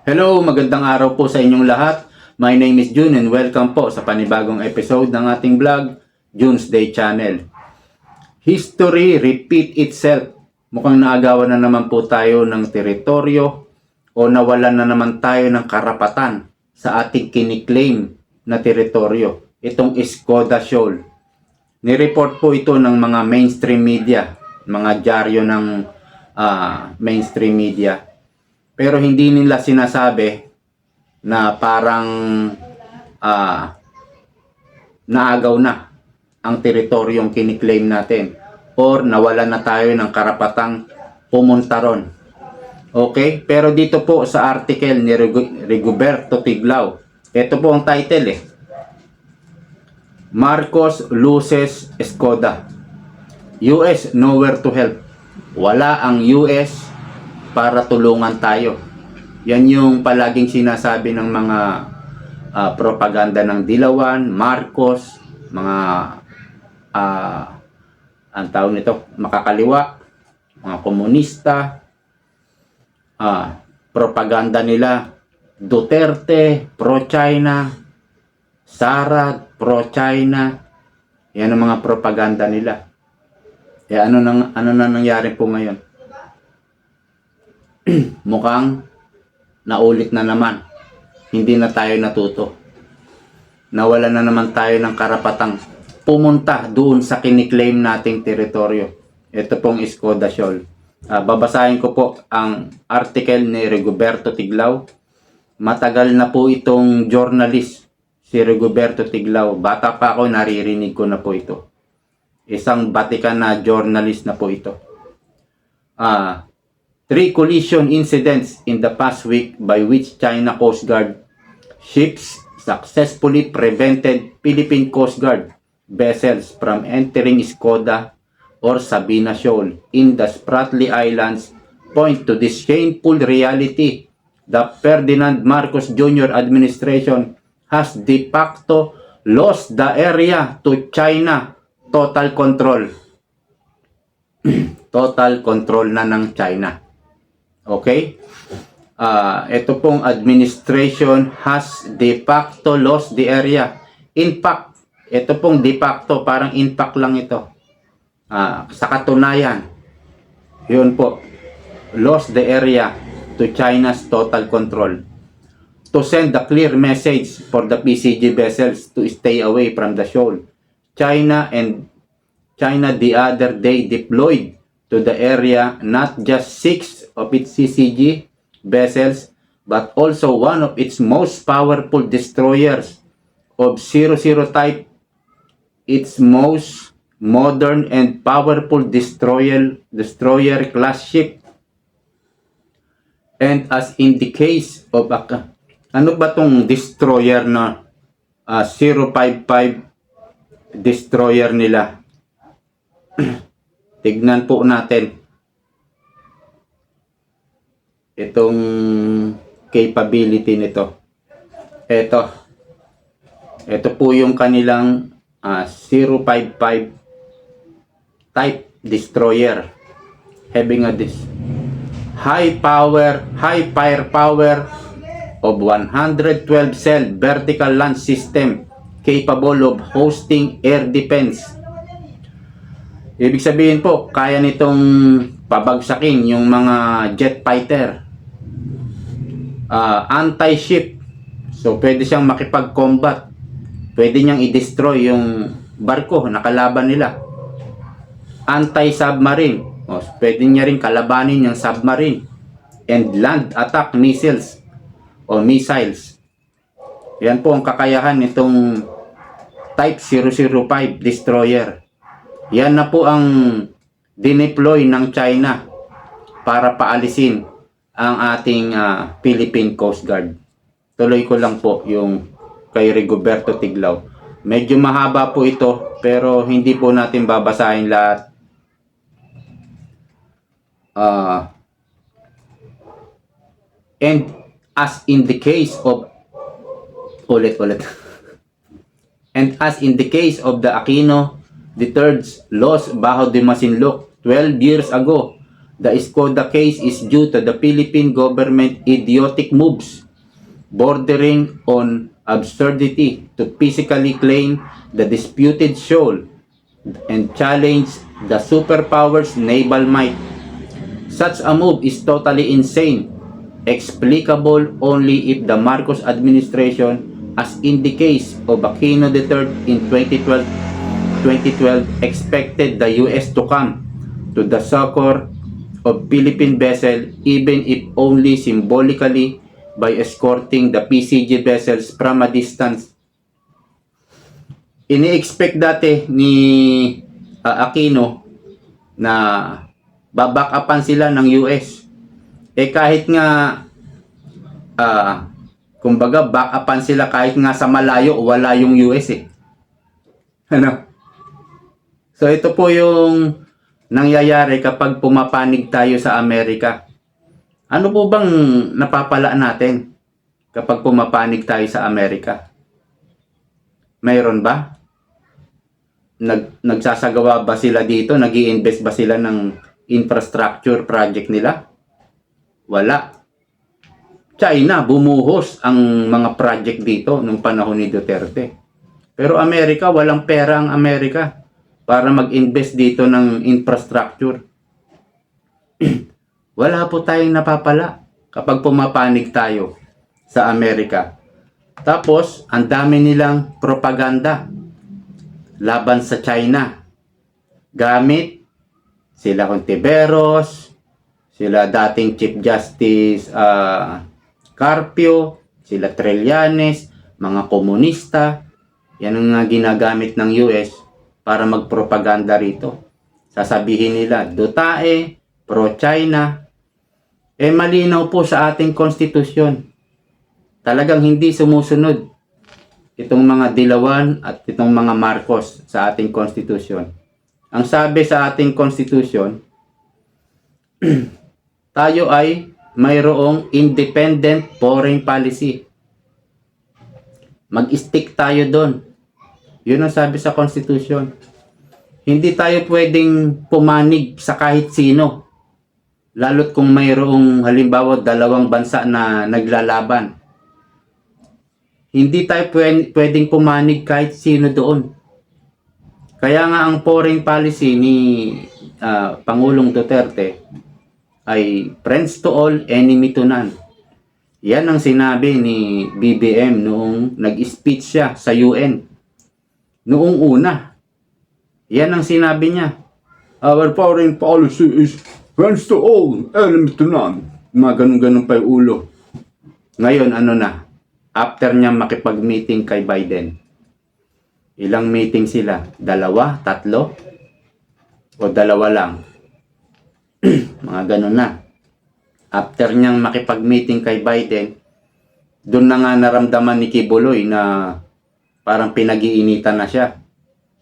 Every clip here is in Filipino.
Hello, magandang araw po sa inyong lahat. My name is June and welcome po sa panibagong episode ng ating vlog, June's Day Channel. History repeat itself. Mukhang naagawan na naman po tayo ng teritoryo o nawalan na naman tayo ng karapatan sa ating kiniklaim na teritoryo. Itong Escoda Shoal. Nireport po ito ng mga mainstream media, mga dyaryo ng ah, mainstream media. Pero hindi nila sinasabi na parang ah, naagaw na ang teritoryong kiniklaim natin or nawalan na tayo ng karapatang pumunta ron. Okay? Pero dito po sa article ni Rigo- Rigoberto Tiglao, ito po ang title eh. Marcos loses Escoda. US nowhere to help. Wala ang US para tulungan tayo. Yan yung palaging sinasabi ng mga ah, propaganda ng Dilawan, Marcos, mga ah ang tawag nito, makakaliwa, mga komunista, ah, propaganda nila, Duterte, pro-China, Sara, pro-China, yan ang mga propaganda nila. Eh ano nang ano na nangyari po ngayon? Mukhang naulit na naman. Hindi na tayo natuto. Nawala na naman tayo ng karapatang pumunta doon sa kiniklaim nating teritoryo. Ito pong Escoda Shoal. Ah, babasahin ko po ang article ni Rigoberto Tiglao. Matagal na po itong journalist si Rigoberto Tiglao. Bata pa ako, naririnig ko na po ito. Isang Vatican na journalist na po ito. Ah, three collision incidents in the past week by which China Coast Guard ships successfully prevented Philippine Coast Guard vessels from entering Skoda or Sabina Shoal in the Spratly Islands point to this shameful reality. The Ferdinand Marcos Jr. administration has de facto lost the area to China total control. total control na ng China. Okay? Ah, ito pong administration has de facto lost the area. In fact, ito pong de facto, parang in fact lang ito. Ah, sa katunayan, yun po, lost the area to China's total control. To send a clear message for the PCG vessels to stay away from the shoal. China and China the other day deployed to the area not just six of its CCG vessels but also one of its most powerful destroyers of 00 type its most modern and powerful destroyer destroyer class ship. And as in the case of a, ano ba tong destroyer na ah, 055 destroyer nila? Tignan po natin itong capability nito. Ito ito po yung kanilang ah, 055 type destroyer. Having a this high power high firepower of 112 cell vertical launch system capable of hosting air defense. Ibig sabihin po kaya nitong pabagsakin yung mga jet fighter Ah, anti-ship so pwede siyang makipag-combat pwede niyang i-destroy yung barko na kalaban nila anti-submarine. O, pwede niya rin kalabanin yung submarine. And land attack missiles o missiles. Yan po ang kakayahan nitong Type 005 destroyer. Yan na po ang dineploy ng China para paalisin ang ating ah, Philippine Coast Guard. Tuloy ko lang po yung kay Rigoberto Tiglao. Medyo mahaba po ito pero hindi po natin babasahin lahat uh, and as in the case of ulit ulit and as in the case of the Aquino the third's loss Bajo de Masinloc 12 years ago The Skoda case is due to the Philippine government idiotic moves bordering on absurdity to physically claim the disputed shoal and challenge the superpower's naval might. Such a move is totally insane, explicable only if the Marcos administration, as in the case of Aquino III in 2012, 2012 expected the US to come to the succor of Philippine vessel even if only symbolically by escorting the PCG vessels from a distance. Ini-expect dati ni ah, Aquino na babackupan sila ng US. Eh kahit nga ah kumbaga backupan sila kahit nga sa malayo wala yung US eh. Ano? So ito po yung nangyayari kapag pumapanig tayo sa Amerika. Ano po bang napapala natin kapag pumapanig tayo sa Amerika? Mayroon ba? Nag, nagsasagawa ba sila dito? nag invest ba sila ng infrastructure project nila? Wala. China, bumuhos ang mga project dito nung panahon ni Duterte. Pero Amerika, walang pera ang Amerika para mag-invest dito ng infrastructure. Wala po tayong napapala kapag pumapanig tayo sa Amerika. Tapos, ang dami nilang propaganda laban sa China. Gamit sila Contiveros, sila dating Chief Justice ah, Carpio, sila Trillanes, mga komunista. Yan ang ginagamit ng US para magpropaganda rito. Sasabihin nila, Dutae, pro-China. Eh malinaw po sa ating konstitusyon. Talagang hindi sumusunod itong mga Dilawan at itong mga Marcos sa ating konstitusyon. Ang sabi sa ating konstitusyon, tayo ay mayroong independent foreign policy. Mag-stick tayo doon. Yun ang sabi sa Constitution. Hindi tayo pwedeng pumanig sa kahit sino. Lalo't kung mayroong halimbawa dalawang bansa na naglalaban. Hindi tayo pwedeng pumanig kahit sino doon. Kaya nga ang foreign policy ni ah, Pangulong Duterte ay friends to all, enemy to none. Yan ang sinabi ni BBM noong nag-speech siya sa UN. Noong una. Yan ang sinabi niya. Our foreign policy is friends to all, enemy to none. Mga ganun-ganun pa yung ulo. Ngayon, ano na? After niya makipag-meeting kay Biden. Ilang meeting sila? Dalawa? Tatlo? O dalawa lang? Mga ganun na. After niyang makipag-meeting kay Biden, doon na nga naramdaman ni Kibuloy na parang pinag-iinitan na siya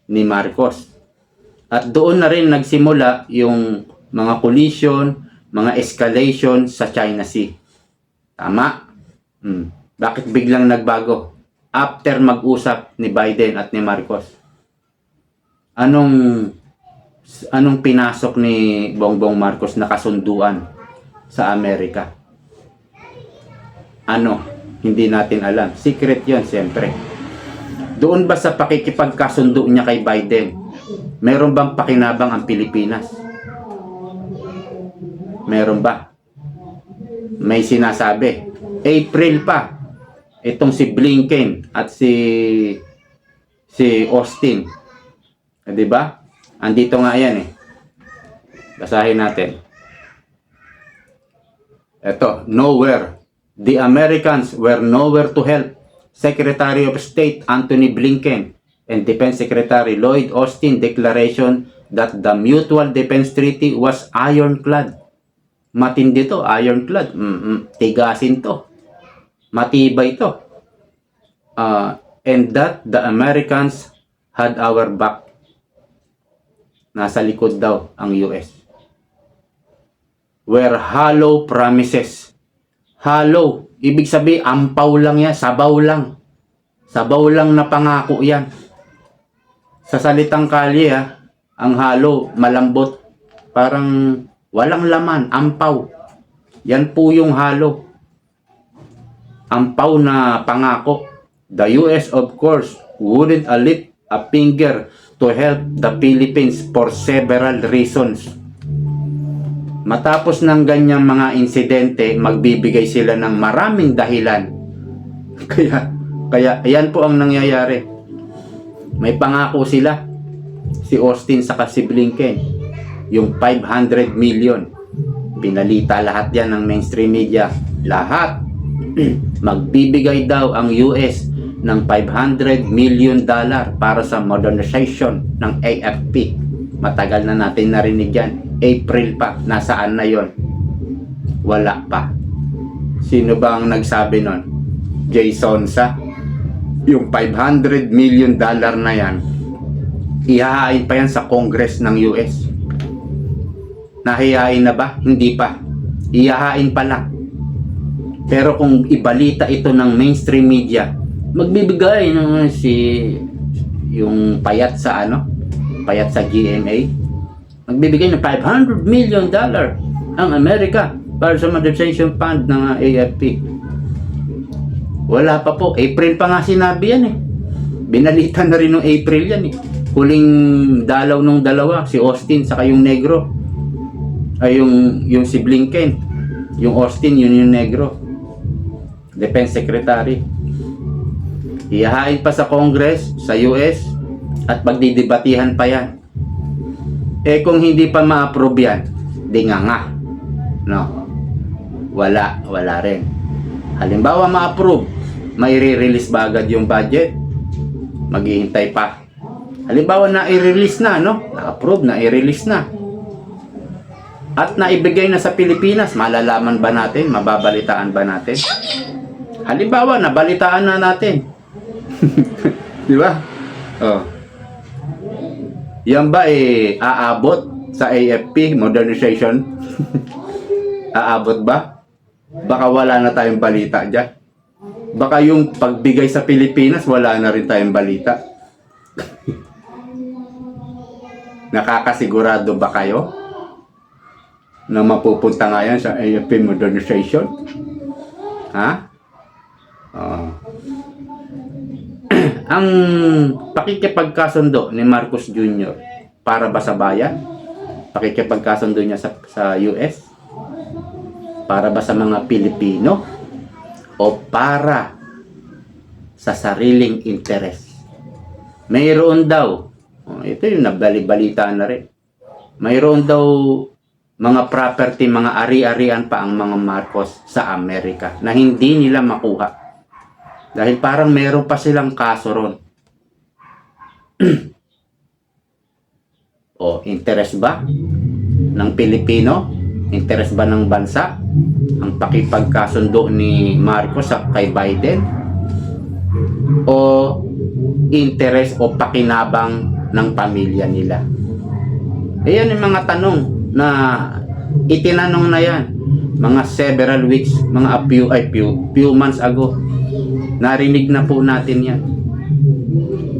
ni Marcos. At doon na rin nagsimula yung mga collision, mga escalation sa China Sea. Tama? Hmm. Bakit biglang nagbago? After mag-usap ni Biden at ni Marcos. Anong anong pinasok ni Bongbong Marcos na kasunduan sa Amerika? Ano? Hindi natin alam. Secret yon siyempre. Doon ba sa pakikipagkasundo niya kay Biden, meron bang pakinabang ang Pilipinas? Meron ba? May sinasabi. April pa. Itong si Blinken at si si Austin. Eh, 'Di ba? Andito nga 'yan eh. Basahin natin. Ito, nowhere. The Americans were nowhere to help. Secretary of State Anthony Blinken and Defense Secretary Lloyd Austin declaration that the Mutual Defense Treaty was ironclad. Matindi to, ironclad. Mm-mm, tigasin to. Matibay to. Uh, and that the Americans had our back. Nasa likod daw ang US. Were hollow promises. Hollow. Ibig sabihin, ampaw lang yan. Sabaw lang. Sabaw lang na pangako yan. Sa salitang kalye, ah, ang hollow, malambot. Parang Walang laman, ampaw. Yan po yung halo. Ampaw na pangako. The US of course wouldn't lift a finger to help the Philippines for several reasons. Matapos ng ganyang mga insidente, magbibigay sila ng maraming dahilan. Kaya, kaya ayan po ang nangyayari. May pangako sila. Si Austin sa si Blinken. Yung 500 million. Binalita lahat yan ng mainstream media. Lahat. Magbibigay daw ang US ng 500 million dollar para sa modernization ng AFP. Matagal na natin narinig yan. April pa. Nasaan na yon? Wala pa. Sino ba ang nagsabi nun? Jason sa yung 500 million dollar na yan ihahain pa yan sa Congress ng US nahihain na ba? hindi pa ihahain pa lang pero kung ibalita ito ng mainstream media magbibigay ng si yung payat sa ano payat sa GMA magbibigay ng 500 million dollar ang Amerika para sa modernization fund ng AFP wala pa po. April pa nga sinabi yan eh. Binalita na rin ng April yan eh. Huling dalaw nung dalawa, si Austin saka yung negro. Ay yung, yung si Blinken. Yung Austin, yun yung negro. Defense Secretary. Ihahain pa sa Congress, sa US, at pagdidebatihan pa yan. Eh kung hindi pa ma-approve yan, di nga nga. No. Wala, wala rin. Halimbawa ma-approve, may release ba agad yung budget? Maghihintay pa. Halimbawa na i-release na, no? Na-approve na, i-release na. At naibigay na sa Pilipinas, malalaman ba natin? Mababalitaan ba natin? Halimbawa, nabalitaan na natin. Di ba? Oh. Yan ba eh, aabot sa AFP modernization? aabot ba? Baka wala na tayong balita dyan. Baka yung pagbigay sa Pilipinas, wala na rin tayong balita. Nakakasigurado ba kayo na mapupunta nga yan sa AFP modernization? Ha? Oo. Ang pakikipagkasundo ni Marcos Jr. para ba sa bayan? Pakikipagkasundo niya sa, sa US? Para ba sa mga Pilipino? O para sa sariling interes? Mayroon daw, oh, ito yung nabali-balita na rin. Mayroon daw mga property, mga ari-arian pa ang mga Marcos sa Amerika na hindi nila makuha. Dahil parang meron pa silang kaso ron. o, interes ba ng Pilipino? Interes ba ng bansa? Ang pakipagkasundo ni Marcos sa kay Biden? O interes o pakinabang ng pamilya nila? Ayan yung mga tanong na itinanong na yan mga several weeks, mga a few, ay few, few months ago. Narinig na po natin yan.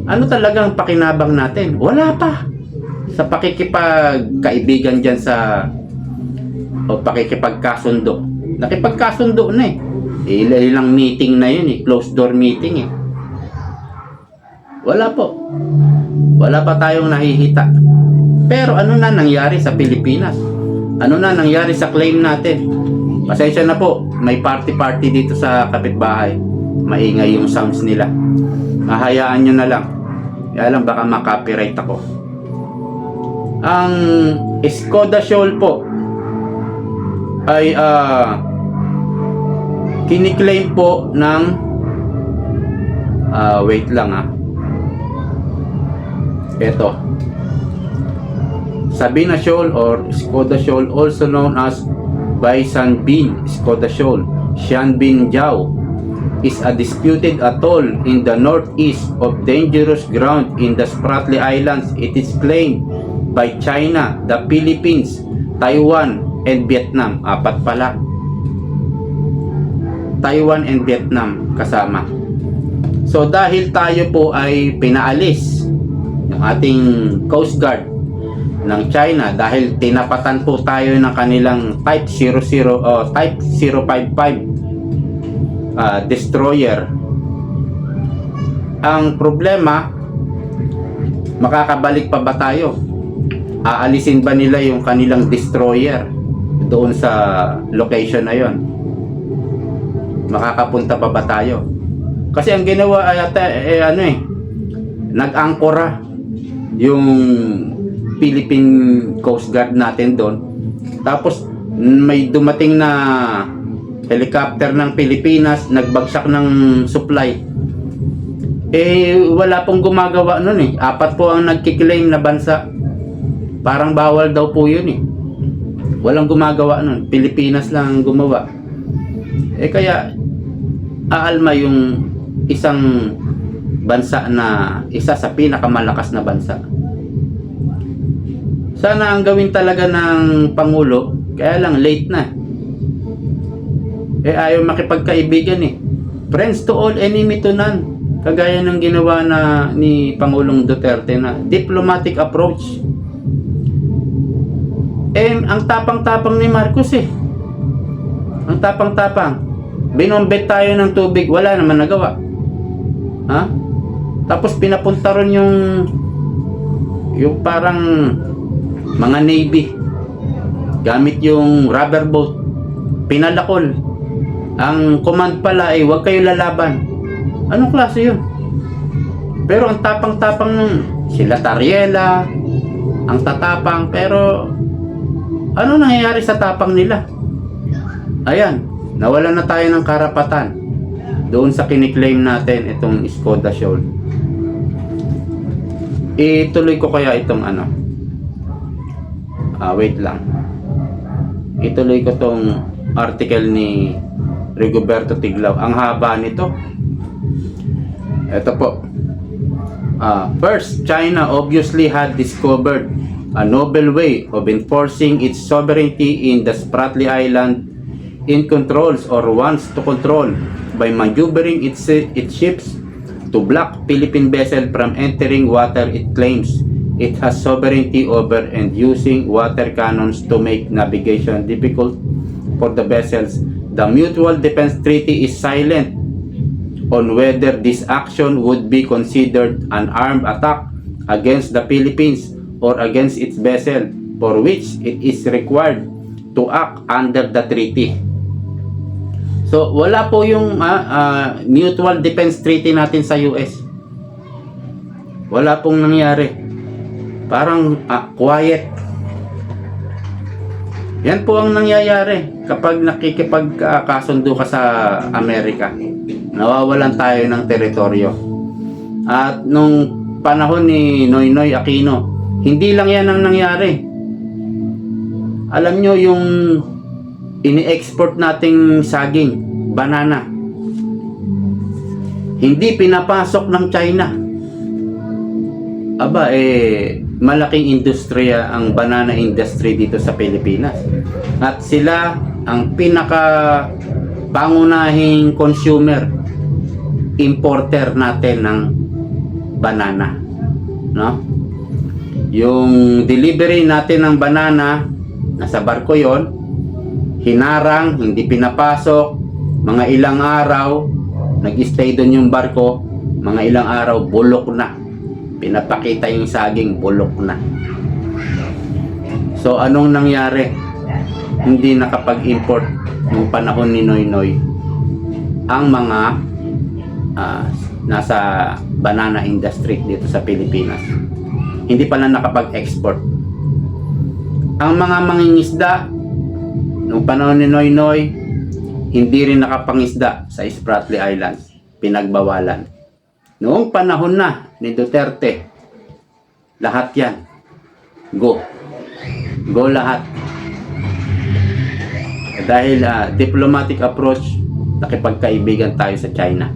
Ano talagang pakinabang natin? Wala pa. Sa pakikipagkaibigan dyan sa o pakikipagkasundo. Nakipagkasundo na eh. Ila- Ilang meeting na yun eh. Closed door meeting eh. Wala po. Wala pa tayong nahihita. Pero ano na nangyari sa Pilipinas? Ano na nangyari sa claim natin? Pasensya na po, may party-party dito sa kapitbahay. Maingay yung sounds nila. Hahayaan nyo na lang. Kaya lang baka makopyright ako. Ang Skoda Shoal po ay ah kiniklaim po ng ah wait lang ah. Ito. Sabina Shoal or Skoda Shoal also known as Baisan Bin Skoda Shoal, Xianbin Jiao is a disputed atoll in the northeast of dangerous ground in the Spratly Islands. It is claimed by China, the Philippines, Taiwan, and Vietnam. Apat pala. Taiwan and Vietnam kasama. So dahil tayo po ay pinaalis yung ating Coast Guard ng China dahil tinapatan po tayo ng kanilang Type 00 o Type 055 ah, destroyer. Ang problema, makakabalik pa ba tayo? Aalisin ba nila yung kanilang destroyer doon sa location na yon? Makakapunta pa ba tayo? Kasi ang ginawa ay ata, eh, ano eh, nag-angkora yung Philippine Coast Guard natin doon. Tapos may dumating na helicopter ng Pilipinas, nagbagsak ng supply. Eh, wala pong gumagawa nun eh. Apat po ang nagkiklaim na bansa. Parang bawal daw po yun eh. Walang gumagawa nun. Pilipinas lang ang gumawa. Eh kaya, aalma yung isang bansa na isa sa pinakamalakas na bansa. Sana ang gawin talaga ng Pangulo, kaya lang late na. Eh ayaw makipagkaibigan eh. Friends to all, enemy to none. Kagaya ng ginawa na ni Pangulong Duterte na diplomatic approach. Eh, ang tapang-tapang ni Marcos eh. Ang tapang-tapang. Binombet tayo ng tubig, wala naman nagawa. Ha? Tapos pinapunta ron yung yung parang mga navy gamit yung rubber boat pinalakol ang command pala ay huwag kayo lalaban. Anong klase yun? Pero ang tapang-tapang ng sila Tariela ang tatapang pero ano nangyayari sa tapang nila? Ayan nawalan na tayo ng karapatan doon sa kiniklaim natin itong Skoda Shoal. Ituloy ko kaya itong ano? Ah wait lang. Ituloy ko tong article ni Rigoberto Tiglao ang haba nito ito po Ah, first China obviously had discovered a novel way of enforcing its sovereignty in the Spratly Island in controls or wants to control by maneuvering its, its ships to block Philippine vessel from entering water it claims it has sovereignty over and using water cannons to make navigation difficult for the vessels. The Mutual Defense Treaty is silent on whether this action would be considered an armed attack against the Philippines or against its vessel for which it is required to act under the treaty. So, wala po yung ah, ah, mutual defense treaty natin sa US. Wala pong nangyari. Parang ah, quiet. Yan po ang nangyayari kapag nakikipagkasundo ka sa Amerika. Nawawalan tayo ng teritoryo. At nung panahon ni Noynoy Aquino, hindi lang yan ang nangyari. Alam nyo yung ini-export nating saging, banana. Hindi pinapasok ng China. Aba, eh, malaking industriya ang banana industry dito sa Pilipinas. At sila ang pinaka pangunahing consumer, importer natin ng banana. No? Yung delivery natin ng banana, nasa barko yon hinarang, hindi pinapasok, mga ilang araw, nag-stay doon yung barko, mga ilang araw, bulok na. Pinapakita yung saging, bulok na. So, anong nangyari? Hindi nakapag-import nung panahon ni Noy Noy ang mga ah, nasa banana industry dito sa Pilipinas. Hindi pala nakapag-export. Ang mga mangingisda nung panahon ni Noy Noy, hindi rin nakapangisda sa Spratly Islands. Pinagbawalan. Noong panahon na ni Duterte, lahat yan. Go. Go lahat. Dahil ah, diplomatic approach, nakipagkaibigan tayo sa China.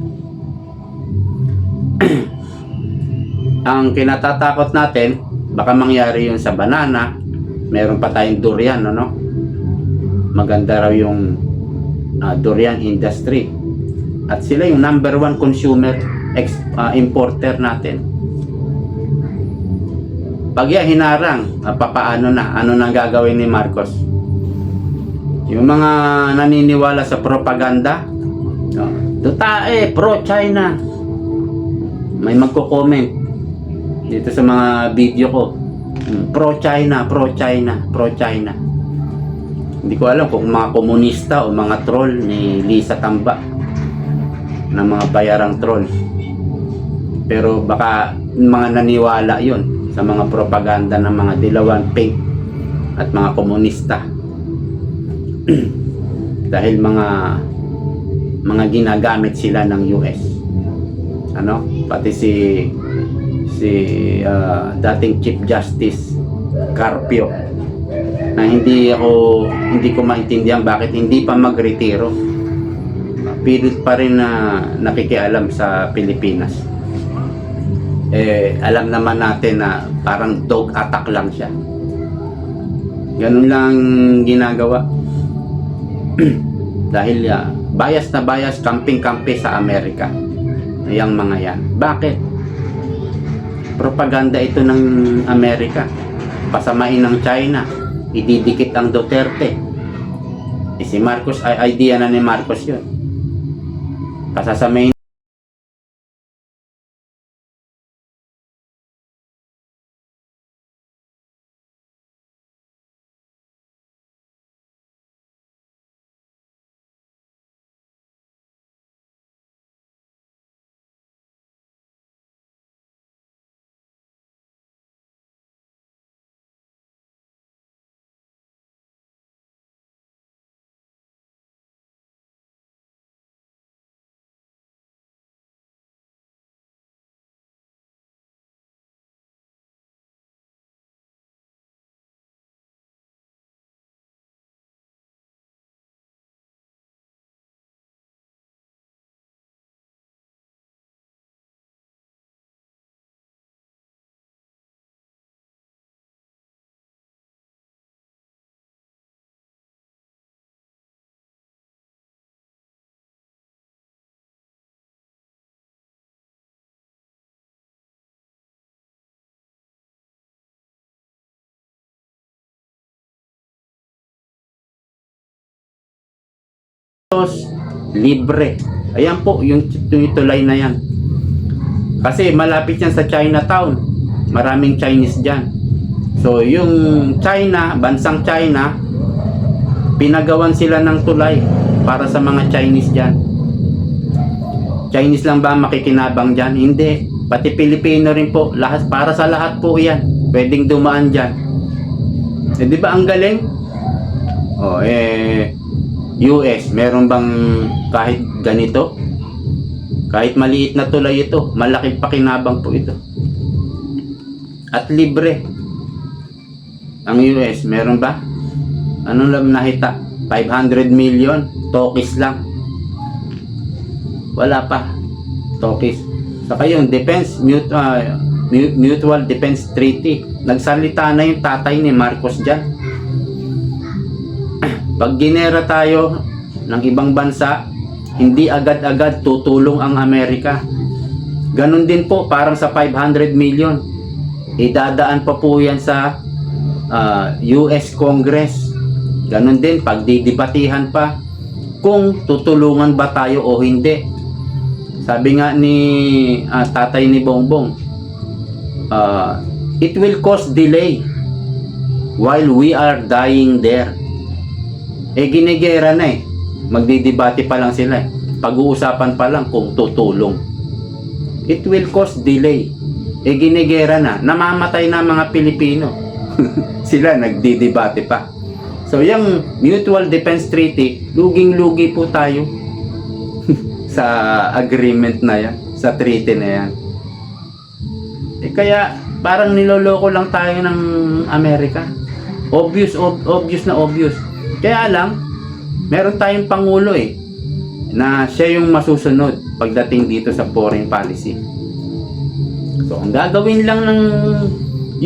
Ang kinatatakot natin, baka mangyari yun sa banana, meron pa tayong durian, ano? Maganda raw yung ah, durian industry. At sila yung number one consumer, ex, ah, importer natin. pag yan hinarang, ah, papaano na? Ano nang gagawin ni Marcos? Yung mga naniniwala sa propaganda, no, Dutae, pro-China. May magko-comment dito sa mga video ko. Hmm, Pro-China, pro-China, pro-China. Hindi ko alam kung mga komunista o mga troll ni Lisa Tamba na mga bayarang troll. Pero baka mga naniwala yon sa mga propaganda ng mga dilawan pink at mga komunista. Dahil mga mga ginagamit sila ng US. Ano? Pati si si ah, dating Chief Justice Carpio na hindi ako hindi ko maintindihan bakit hindi pa magretiro. Pilit pa rin na nakikialam sa Pilipinas. Eh, alam naman natin na parang dog attack lang siya. Ganun lang ginagawa. Dahil ya, bias na bias, camping-campi sa Amerika. Yang mga yan. Bakit? Propaganda ito ng Amerika. Pasamain ng China. Ididikit ang Duterte. Eh, si Marcos, ay idea na ni Marcos yun. Pasasamain libre. Ayan po, yung, tulay na yan. Kasi malapit yan sa Chinatown. Maraming Chinese dyan. So, yung China, bansang China, pinagawan sila ng tulay para sa mga Chinese dyan. Chinese lang ba ang makikinabang dyan? Hindi. Pati Pilipino rin po. Lahat, para sa lahat po yan. Pwedeng dumaan dyan. Eh, di ba ang galing? Oh, eh, US, meron bang kahit ganito? Kahit maliit na tulay ito, malaking pakinabang po ito. At libre. Ang US, meron ba? Ano lang nahita? 500 million? Tokis lang. Wala pa. Tokis. Saka yung defense, mut, ah, mu- mutual defense treaty. Nagsalita na yung tatay ni Marcos dyan. Pag ginera tayo ng ibang bansa, hindi agad-agad tutulong ang Amerika. Ganon din po, parang sa 500 million. Idadaan pa po yan sa ah, US Congress. Ganon din, pagdidibatihan pa kung tutulungan ba tayo o hindi. Sabi nga ni ah, tatay ni Bongbong, ah, it will cause delay while we are dying there. Eh ginigera na eh. Magdidebate pa lang sila eh. Pag-uusapan pa lang kung tutulong. It will cause delay. Eh ginigera na. Namamatay na mga Pilipino. sila nagdidebate pa. So yung Mutual Defense Treaty, luging-lugi po tayo sa agreement na yan, sa treaty na yan. Eh kaya parang niloloko lang tayo ng Amerika. Obvious, ob- obvious na obvious. Kaya lang, meron tayong pangulo eh na siya yung masusunod pagdating dito sa foreign policy. So, ang gagawin lang ng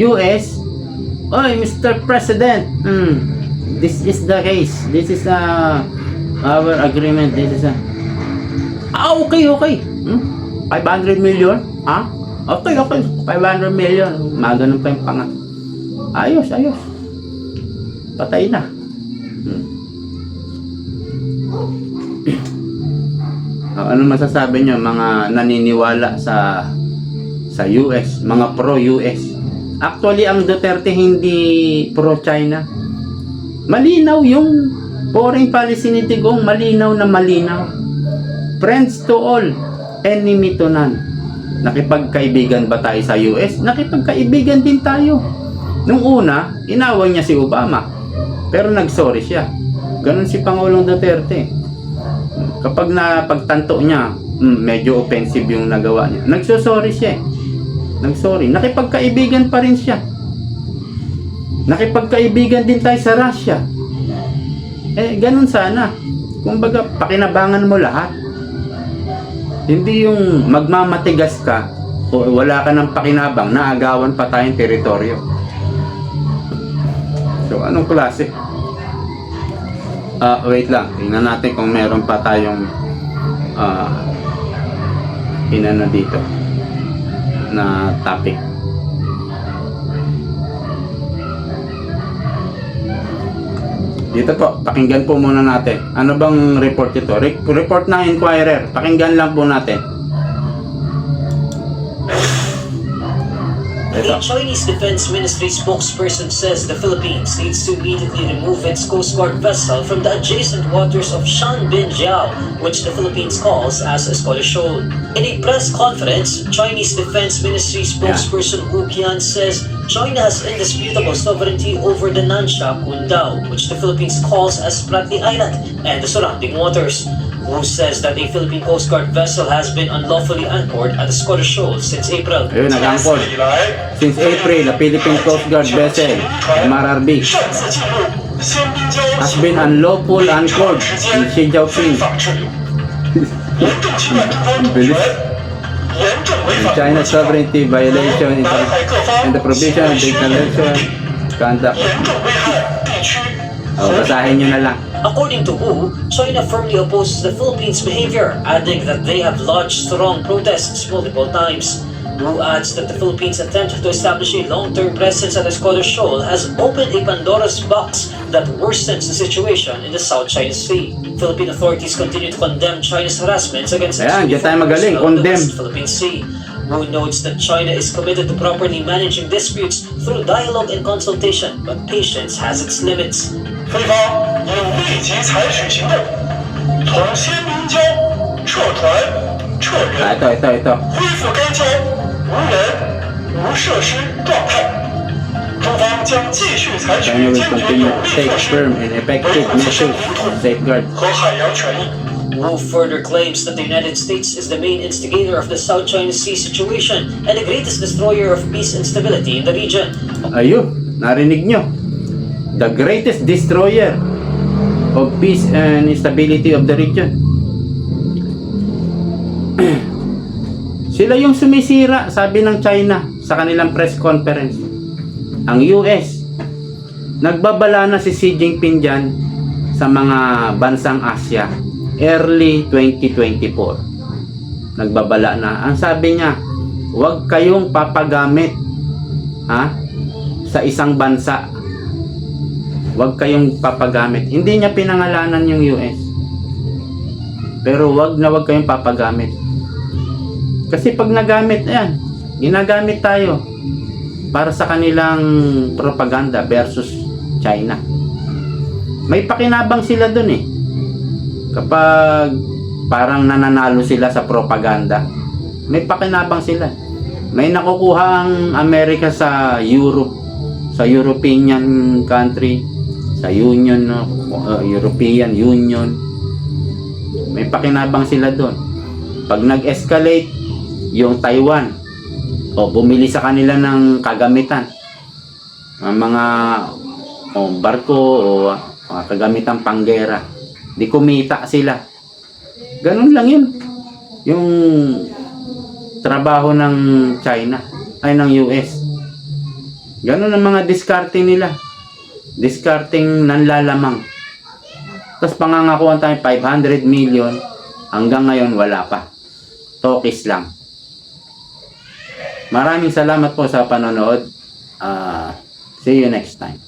US, Oy, Mr. President, hmm, this is the case. This is uh, our agreement. This is a... Ah, okay, okay. Hmm? 500 million? Ha? Okay, okay. 500 million. Maganon pa yung panga. Ayos, ayos. Patay na. Ah, ano masasabi nyo mga naniniwala sa sa US, mga pro-US? Actually, ang Duterte hindi pro-China. Malinaw yung foreign policy ni Tigong, malinaw na malinaw. Friends to all, enemy to none. Nakipagkaibigan ba tayo sa US? Nakipagkaibigan din tayo. Nung una, inaway niya si Obama. Pero nagsorry siya. Ganon si Pangulong Duterte. Kapag napagtanto niya, mm, medyo offensive yung nagawa niya. Nagsosorry siya. eh. Nagsorry. Nakipagkaibigan pa rin siya. Nakipagkaibigan din tayo sa Russia. Eh, ganun sana. Kumbaga, pakinabangan mo lahat. Hindi yung magmamatigas ka o wala ka ng pakinabang, naagawan pa tayong teritoryo. So, anong klase? Ah, wait lang. Tingnan natin kung meron pa tayong ah inano dito na topic. Dito po, pakinggan po muna natin. Ano bang report ito? Re- report ng Inquirer. Pakinggan lang po natin. The Chinese Defense Ministry spokesperson says the Philippines needs to immediately remove its Coast Guard vessel from the adjacent waters of Shanbinjiao, which the Philippines calls as Escola Shoal. In a press conference, Chinese Defense Ministry spokesperson Wu Qian says China has indisputable sovereignty over the Nansha Kundao, which the Philippines calls as Spratly Island, and the surrounding waters. who says that a Philippine Coast Guard vessel has been unlawfully anchored at the Scottish Shoals since April. Ayun, nag-angkor. Since April, the Philippine Coast Guard vessel, MRRB, has been unlawful anchored in Xinjiao Sea. Bilis. China sovereignty violation in the, in the provision of declaration conduct. Oh, basahin nyo na lang. According to WHO, China firmly opposes the Philippines' behavior, adding that they have launched strong protests multiple times. WHO adds that the Philippines' attempt to establish a long-term presence at the Scottish Shoal has opened a Pandora's box that worsens the situation in the South China Sea. Philippine authorities continue to condemn China's harassments against Ayan, the magaling. Condemn. Philippine Sea. WHO notes that China is committed to properly managing disputes through dialogue and consultation, but patience has its limits. 菲方应立即采取行动，从仙明礁撤团撤 Ah, 人， ito, ito, ito. 恢复该礁无人无设施状态。中方将继续采取 China will 坚决 continue 有 to 力 take 措施， firm and 维 effective 护自身 measures 领 to 土 safeguard 和海洋权益。 Wu further claims that the United States is the main instigator of the South China Sea situation and the greatest destroyer of peace and stability in the region. Ayun, narinig nyo. The greatest destroyer of peace and stability of the region. Sila yung sumisira, sabi ng China sa kanilang press conference. Ang US, nagbabala na si Xi Jinping dyan sa mga bansang Asia early 2024. Nagbabala na. Ang sabi niya, huwag kayong papagamit ha, sa isang bansa. Huwag kayong papagamit. Hindi niya pinangalanan yung US. Pero wag na wag kayong papagamit. Kasi pag nagamit, ayan, ginagamit tayo para sa kanilang propaganda versus China. May pakinabang sila dun eh. Kapag parang nananalo sila sa propaganda, may pakinabang sila. May nakukuha ang Amerika sa Europe, sa European country, sa Union, uh, European Union. May pakinabang sila doon. Pag nag-escalate yung Taiwan, o bumili sa kanila ng kagamitan, ang mga o barko o mga kagamitang panggera, di kumita sila. Ganun lang yun. Yung trabaho ng China ay ng US. Ganun ang mga discarding nila. Discarding nanlalamang. Tapos pangangakuan tayo 500 million hanggang ngayon wala pa. Tokis lang. Maraming salamat po sa panonood. Ah, See you next time.